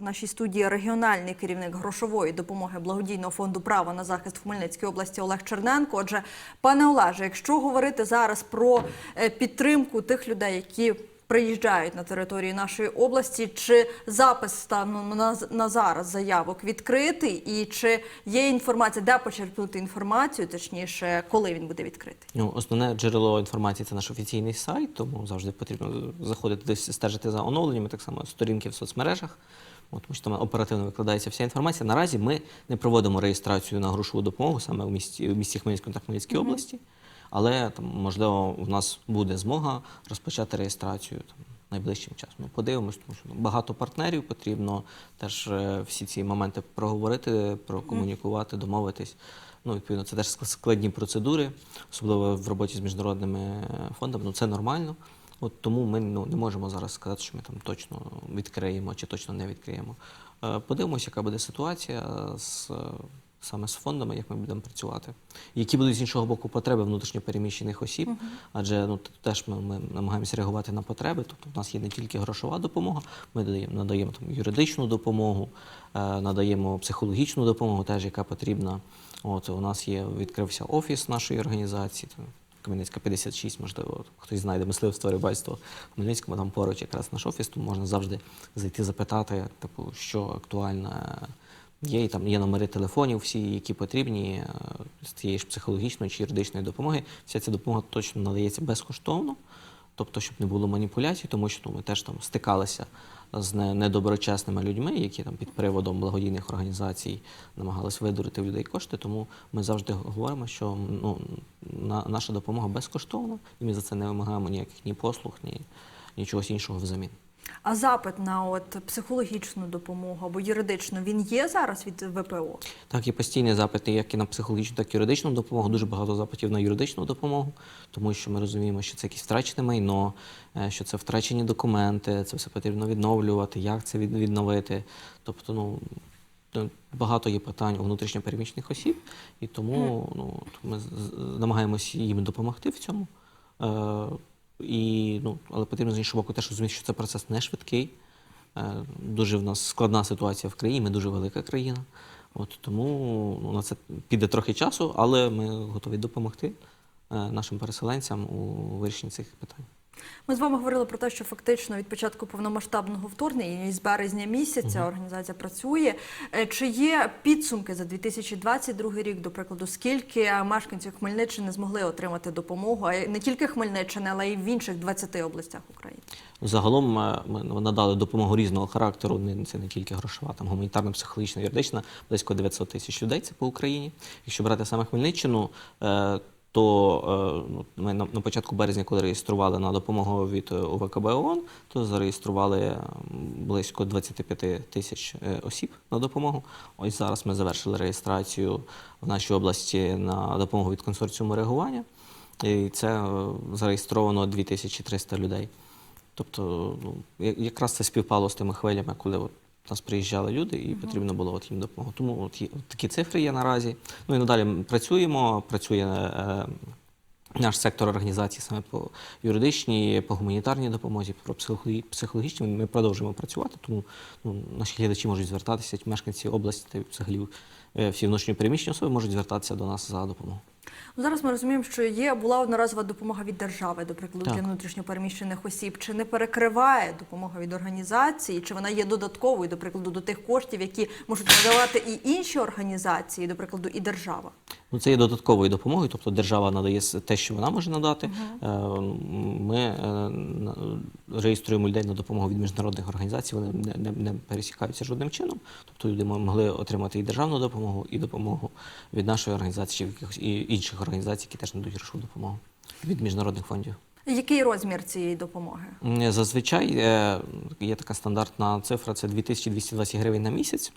В нашій студії регіональний керівник грошової допомоги благодійного фонду право на захист в Хмельницькій області Олег Черненко. Отже, пане Олеже, якщо говорити зараз про е, підтримку тих людей, які приїжджають на територію нашої області, чи запис станом на, на зараз заявок відкритий, і чи є інформація, де почерпнути інформацію, точніше, коли він буде відкритий? Ну, основне джерело інформації це наш офіційний сайт, тому завжди потрібно заходити десь стежити за оновленнями, так само сторінки в соцмережах. От, тому що там оперативно викладається вся інформація. Наразі ми не проводимо реєстрацію на грошову допомогу саме у місті, у місті Хмельницькому та Хмельницькій області, але там, можливо, у нас буде змога розпочати реєстрацію там, найближчим часом. Ну, подивимось, тому що ну, багато партнерів потрібно теж е, всі ці моменти проговорити, прокомунікувати, домовитись. Ну, відповідно, це теж складні процедури, особливо в роботі з міжнародними фондами. Ну, це нормально. От тому ми ну, не можемо зараз сказати, що ми там точно відкриємо чи точно не відкриємо. Е, Подивимося, яка буде ситуація з, саме з фондами, як ми будемо працювати. Які будуть з іншого боку потреби внутрішньопереміщених осіб, адже ну, теж ми, ми намагаємося реагувати на потреби. Тобто в нас є не тільки грошова допомога, ми надаємо, надаємо там, юридичну допомогу, е, надаємо психологічну допомогу, теж яка потрібна. От, у нас є, відкрився офіс нашої організації. Там, Хмельницька 56, можливо, хтось знайде мисливство рибальство в Хмельницькому, там поруч якраз наш офіс, тому можна завжди зайти запитати, типу, що актуально є. І там є номери телефонів, всі, які потрібні е, з тієї ж психологічної чи юридичної допомоги. Вся ця допомога точно надається безкоштовно, тобто, щоб не було маніпуляцій, тому що ну, ми теж там стикалися з недоброчесними людьми, які там під приводом благодійних організацій намагались видурити в людей кошти. Тому ми завжди говоримо, що ну, на, наша допомога безкоштовна, і ми за це не вимагаємо ніяких ні послуг, ні, ні чогось іншого взамін. А запит на от психологічну допомогу або юридичну він є зараз від ВПО? Так, є постійні запити як і на психологічну, так і юридичну допомогу. Дуже багато запитів на юридичну допомогу, тому що ми розуміємо, що це якесь втрачене майно, е, що це втрачені документи, це все потрібно відновлювати, як це відновити. Тобто, ну. ну, Багато є питань у внутрішньопереміщених осіб, і тому ну, ми намагаємося їм допомогти в цьому. І, ну, але потрібно з іншого боку теж розуміти, що це процес не швидкий. Е, Дуже в нас складна ситуація в країні, ми дуже велика країна. От тому ну, на це піде трохи часу, але ми готові допомогти е, нашим переселенцям у вирішенні цих питань. Ми з вами говорили про те, що фактично від початку повномасштабного вторгнення і з березня місяця організація працює. Е, Чи є підсумки за 2022 рік, до прикладу, скільки мешканців Хмельниччини змогли отримати допомогу, а не тільки Хмельниччини, але й в інших 20 областях України? Загалом е, ми надали допомогу різного характеру. Не це не тільки грошова, там гуманітарна, психологічна, юридична, близько 900 тисяч людей. Це по Україні. Якщо брати саме Хмельниччину, е, то е, ну, ми на, початку березня, коли реєстрували на допомогу від е, УВКБ ООН, то зареєстрували близько 25 тисяч е, осіб на допомогу. Ось зараз ми завершили реєстрацію в нашій області на допомогу від консорціуму реагування. І це зареєстровано 2300 людей. Тобто, ну, якраз це співпало з тими хвилями, коли до нас приїжджали люди, і потрібно було от їм допомогу. Тому от, є, такі цифри є наразі. Ну і надалі ми працюємо. Працює е, наш сектор організації саме по юридичній, по гуманітарній допомозі, про психологі- психологічній. Ми продовжуємо працювати, тому ну, наші глядачі можуть звертатися, мешканці області та взагалі е, всі внутрішньо переміщені особи можуть звертатися до нас за допомогою. Ну, зараз ми розуміємо, що є була одноразова допомога від держави, до прикладу, Так. для внутрішньопереміщених осіб. Чи не перекриває допомога від організації, чи вона є додатковою, до прикладу, до тих коштів, які можуть надавати і інші організації, до прикладу, і держава? Ну, це є додатковою допомогою, тобто держава надає те, що вона може надати. Е, Ми е, реєструємо людей на допомогу від міжнародних організацій, вони не, не, не пересікаються жодним чином. Тобто люди могли отримати і державну допомогу, і допомогу від нашої організації, чи якихось і інших організацій, які теж надають грошову допомогу від міжнародних фондів. Який розмір цієї допомоги? Зазвичай е, є така стандартна цифра, це 2220 гривень на місяць.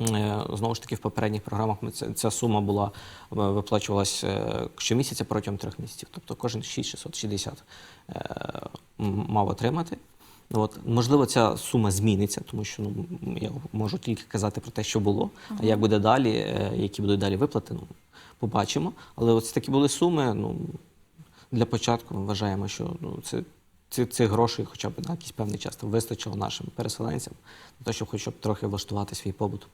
Е, Знову ж таки, в попередніх програмах ця сума була е, виплачувалась е, щомісяця протягом трьох місяців. Тобто кожен 6660 е, мав отримати. От, можливо, ця сума зміниться, тому що ну, я можу тільки казати про те, що було. А як буде далі, які будуть далі виплати, ну, побачимо. Але ось такі були суми. Ну, для початку ми вважаємо, що ну, це ці- цих грошей хоча б на якийсь певний час вистачило нашим переселенцям, на те, щоб хоча б трохи влаштувати свій побут.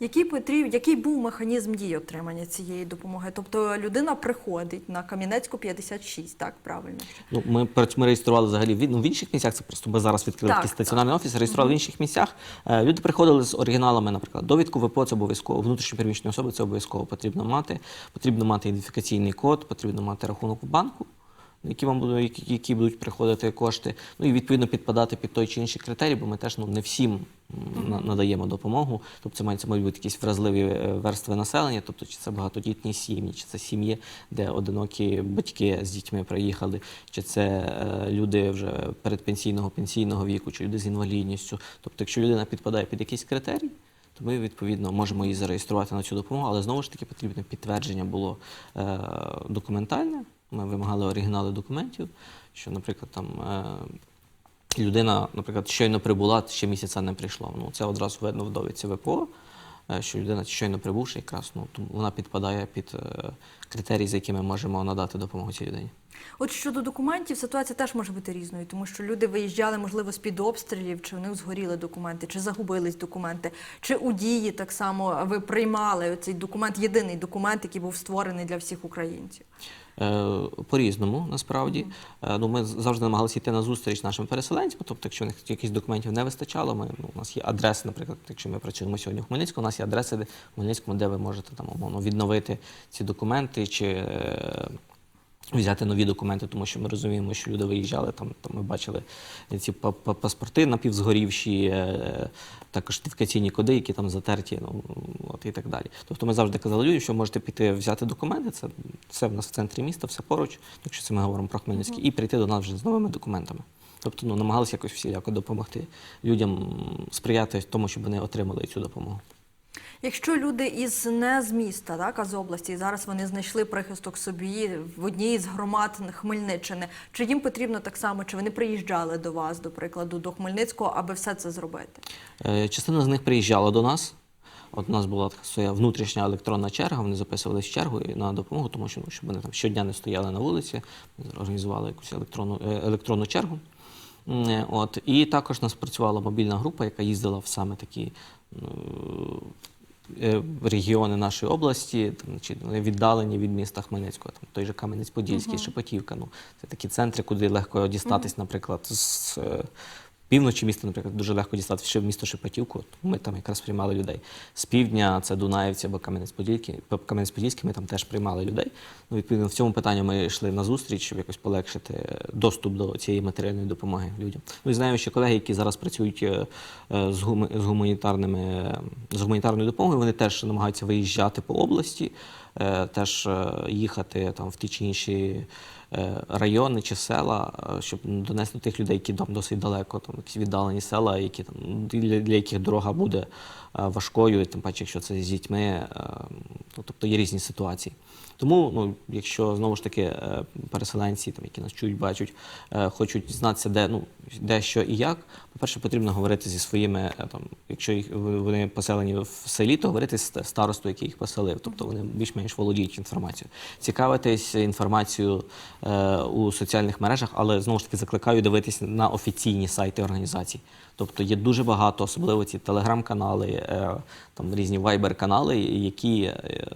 Який потріб, який був механізм дії отримання цієї допомоги? Тобто людина приходить на Кам'янецьку 56, так правильно? Ну, ми, ми реєстрували взагалі в, ну, в інших місцях. Це просто ми зараз відкрили Так, такий стаціонарний офіс, реєстрували в інших місцях. Е, люди приходили з оригіналами, наприклад, довідку ВПО це обов'язково, внутрішньо переміщені особи це обов'язково потрібно мати. Потрібно мати ідентифікаційний код, потрібно мати рахунок у банку. Які вам будуть, які, які будуть приходити кошти, ну і відповідно підпадати під той чи інший критерій, бо ми теж ну не всім надаємо допомогу. Тобто це мають, бути якісь вразливі е, верстви населення, тобто чи це багатодітні сім'ї, чи це сім'ї, де одинокі батьки з дітьми приїхали, чи це е, люди вже передпенсійного пенсійного віку, чи люди з інвалідністю. Тобто, якщо людина підпадає під якийсь критерій, то ми відповідно можемо її зареєструвати на цю допомогу, але знову ж таки потрібне підтвердження було е, документальне. Ми вимагали оригінали документів, що, наприклад, там е, людина, наприклад, щойно прибула, ще місяця не прийшло. Ну, це одразу видно в довідці ВПО, е, що людина щойно прибувши, якраз ну, вона підпадає під е, критерії, за якими можемо надати допомогу цій людині. От щодо документів, ситуація теж може бути різною, тому що люди виїжджали, можливо, з під обстрілів, чи у них згоріли документи, чи загубились документи, чи у дії так само ви приймали цей документ, єдиний документ, який був створений для всіх українців. Е, По-різному, насправді. Е, Ну, ми завжди намагалися йти на зустріч нашим переселенцям. Тобто, якщо у них якихось документів не вистачало, ми, ну, у нас є адреси, наприклад, якщо ми працюємо сьогодні в Хмельницькому, у нас є адреси в Хмельницькому, де ви можете там, умовно, відновити ці документи чи е, взяти нові документи, тому що ми розуміємо, що люди виїжджали, там, там ми бачили ці па- па- паспорти напівзгорівші, е, також ідентифікаційні коди, які там затерті, ну, от і так далі. Тобто ми завжди казали людям, що можете піти взяти документи, це все в нас в центрі міста, все поруч, якщо це ми говоримо про Хмельницький, і прийти до нас вже з новими документами. Тобто ну, намагалися якось всіляко допомогти людям сприяти тому, щоб вони отримали цю допомогу. Якщо люди із не з міста, так, а з області, зараз вони знайшли прихисток собі в одній з громад Хмельниччини, чи їм потрібно так само, чи вони приїжджали до вас, до прикладу, до Хмельницького, аби все це зробити? Е, Частина з них приїжджала до нас. От у нас була така своя внутрішня електронна черга, вони записувались в чергу на допомогу, тому що ну, щоб вони там щодня не стояли на вулиці, організували якусь електронну, е, електронну чергу. Е, От. І також у нас працювала мобільна група, яка їздила в саме такі ну, регіони нашої області, там, чи віддалені від міста Хмельницького, там той же Кам'янець-Подільський, Шепетівка. Ну, це такі центри, куди легко дістатись, наприклад, з е, півночі міста, наприклад, дуже легко дістатися ще в місто Шепетівку. Ми там якраз приймали людей. З півдня це Дунаївці або Кам'янець-Подільський. Кам'янець-Подільський ми там теж приймали людей. Ну, відповідно, в цьому питанні ми йшли на зустріч, щоб якось полегшити доступ до цієї матеріальної допомоги людям. Ну і знаю, що колеги, які зараз працюють е, з, гуманітарними з гуманітарною допомогою, вони теж намагаються виїжджати по області, е, теж е, їхати там в ті чи інші райони чи села, е, щоб донести тих людей, які там досить далеко, там якісь віддалені села, які там для, для яких дорога буде е, важкою, і тим паче, якщо це з дітьми, е, ну, тобто є різні ситуації. Тому, ну, якщо знову ж таки е, переселенці, там, які нас чують, бачать, е, хочуть дізнатися, де, ну, де що і як, по-перше, потрібно говорити зі своїми, е, там, якщо їх, вони поселені в селі, то говорити з старостою, який їх поселив, тобто вони більш-менш володіють інформацією. Цікавитись інформацією у соціальних мережах, але знову ж таки закликаю дивитись на офіційні сайти організацій. Тобто є дуже багато, особливо ці телеграм-канали, е, там різні вайбер-канали, які е,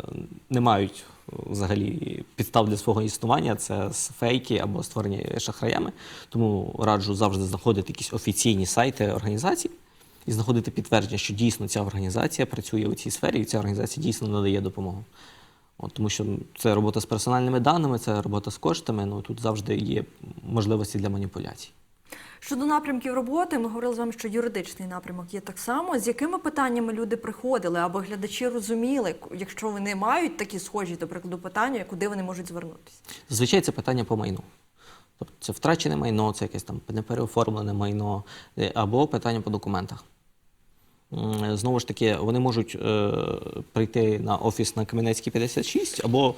не мають взагалі підстав для свого існування. Це фейки або створені шахраями. Тому раджу завжди знаходити якісь офіційні сайти організацій і знаходити підтвердження, що дійсно ця організація працює у цій сфері, і ця організація дійсно надає допомогу. От, тому що це робота з персональними даними, це робота з коштами. Ну тут завжди є можливості для маніпуляцій. Щодо напрямків роботи, ми говорили з вами, що юридичний напрямок є так само. З якими питаннями люди приходили, аби глядачі розуміли, якщо вони мають такі схожі, до прикладу, питання, куди вони можуть звернутися? Зазвичай це питання по майну. Тобто це втрачене майно, це якесь там непереоформлене майно е, або питання по документах. Знову ж таки, вони можуть е, прийти на офіс на Кам'янецькій 56 або,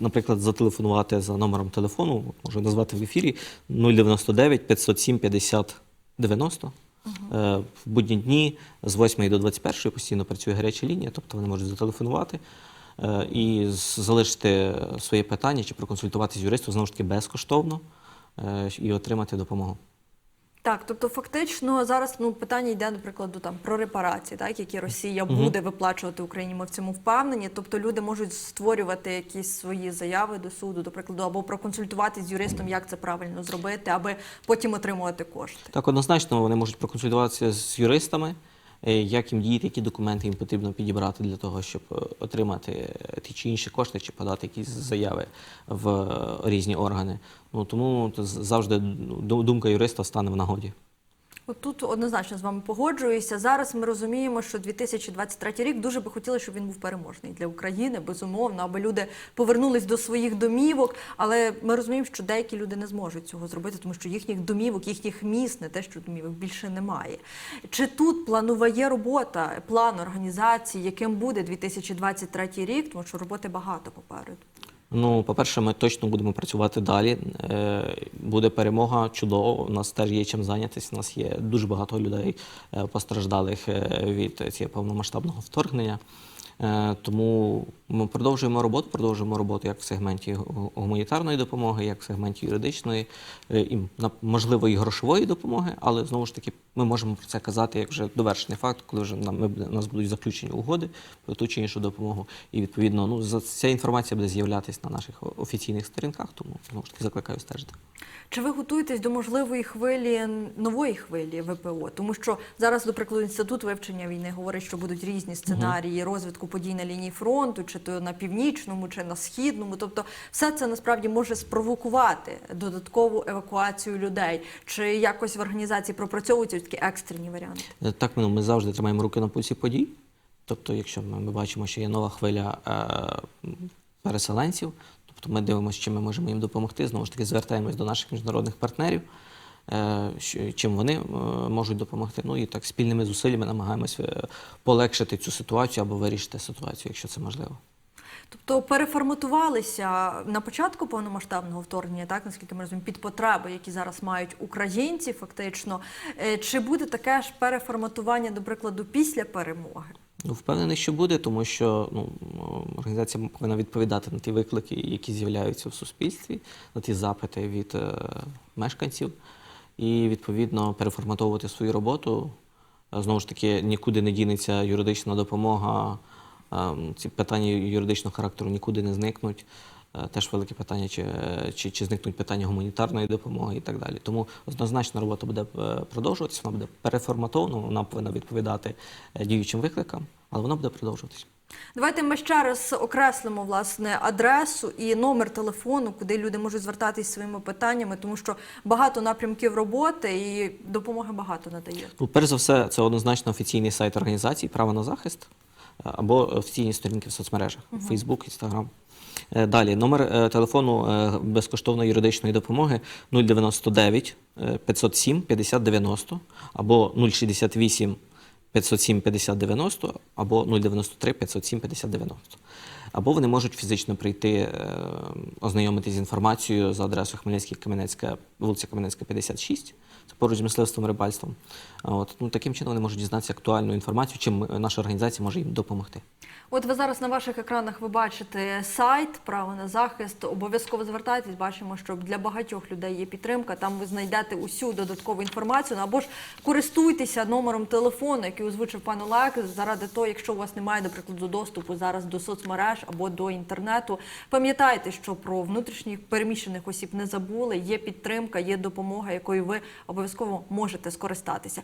наприклад, зателефонувати за номером телефону, можу назвати в ефірі 099 507 50 90. Е, В будні дні з 8 до 21 постійно працює гаряча лінія, тобто вони можуть зателефонувати е, і залишити своє питання чи проконсультуватися з юристом знову ж таки безкоштовно. е, і отримати допомогу. Так, тобто фактично зараз ну питання йде, до прикладу, там про репарації, так які Росія буде виплачувати Україні. Ми в цьому впевнені. Тобто люди можуть створювати якісь свої заяви до суду, до прикладу, або проконсультувати з юристом, як це правильно зробити, аби потім отримувати кошти. Так, однозначно вони можуть проконсультуватися з юристами, як їм діяти, які документи їм потрібно підібрати для того, щоб е, отримати е, ті чи інші кошти, чи подати якісь заяви в е, різні органи. Ну тому завжди ду- думка юриста стане в нагоді. Тут однозначно з вами погоджуюся. Зараз ми розуміємо, що 2023 рік дуже би хотіли, щоб він був переможний для України, безумовно, аби люди повернулись до своїх домівок. Але ми розуміємо, що деякі люди не зможуть цього зробити, тому що їхніх домівок, їхніх міст, не те, що домівок більше немає. Чи тут планова робота, план організації, яким буде 2023 рік, тому що роботи багато попереду. Ну, по-перше, ми точно будемо працювати далі. Е, Буде перемога чудово. У нас теж є чим зайнятися. У нас є дуже багато людей е, постраждалих е, від цього повномасштабного вторгнення. Тому ми продовжуємо роботу, продовжуємо роботу як в сегменті гуманітарної допомоги, як в сегменті юридичної, е, і можливо і грошової допомоги, але знову ж таки ми можемо про це казати як вже довершений факт, коли вже нам у нас будуть заключені угоди про ту чи іншу допомогу. І відповідно, ну за ця інформація буде з'являтися на наших офіційних сторінках, тому знову ж таки закликаю стежити. Чи ви готуєтесь до можливої хвилі нової хвилі ВПО? Тому що зараз, до прикладу, інститут вивчення війни говорить, що будуть різні сценарії розвитку подій на лінії фронту, чи то на північному, чи на східному. Тобто, все це насправді може спровокувати додаткову евакуацію людей. Чи якось в організації пропрацьовуються такі екстрені варіанти? Е, Так, ну, ми завжди тримаємо руки на пульсі подій. Тобто, якщо ми, ми бачимо, що є нова хвиля е, переселенців, тобто ми дивимося, чим ми можемо їм допомогти. Знову ж таки, звертаємось до наших міжнародних партнерів, чим вони е, можуть допомогти. Ну і так спільними зусиллями намагаємось е, полегшити цю ситуацію або вирішити ситуацію, якщо це можливо. Тобто переформатувалися на початку повномасштабного вторгнення, так наскільки ми розуміємо, під потреби, які зараз мають українці, фактично. Е, Чи буде таке ж переформатування, до прикладу, після перемоги? Ну, впевнений, що буде, тому що ну, організація повинна відповідати на ті виклики, які з'являються в суспільстві, на ті запити від е, мешканців, і відповідно переформатовувати свою роботу. Е, Знову ж таки, нікуди не дінеться юридична допомога. е, Ці питання юридичного характеру нікуди не зникнуть. Е, Теж велике питання, чи, чи, чи зникнуть питання гуманітарної допомоги і так далі. Тому однозначно робота буде е, продовжуватися, вона буде переформатована, вона повинна відповідати діючим викликам, але вона буде продовжуватися. Давайте ми ще раз окреслимо власне адресу і номер телефону, куди люди можуть звертатись своїми питаннями, тому що багато напрямків роботи і допомоги багато надає. Ну, перш за все, це однозначно офіційний сайт організації Право на захист або офіційні сторінки в соцмережах Facebook, Instagram. Е, Далі номер е, телефону е, безкоштовної юридичної допомоги 099 е, 507 50 90 або 068 507 50 90 або 093 507 50 90. Або вони можуть фізично прийти, е, ознайомитись з інформацією за адресою Хмельницький Кам'янецька, вулиця Кам'янецька, 56, це поруч з мисливством рибальством. От, ну, таким чином вони можуть дізнатися актуальну інформацію, чим наша організація може їм допомогти. От ви зараз на ваших екранах ви бачите сайт право на захист. Обов'язково звертайтесь. Бачимо, що для багатьох людей є підтримка. Там ви знайдете усю додаткову інформацію. Ну, або ж користуйтеся номером телефону, який озвучив пан Олег, заради того, якщо у вас немає, до прикладу, доступу зараз до соцмереж або до інтернету. Пам'ятайте, що про внутрішніх переміщених осіб не забули. Є підтримка, є допомога, якою ви обов'язково можете скористатися.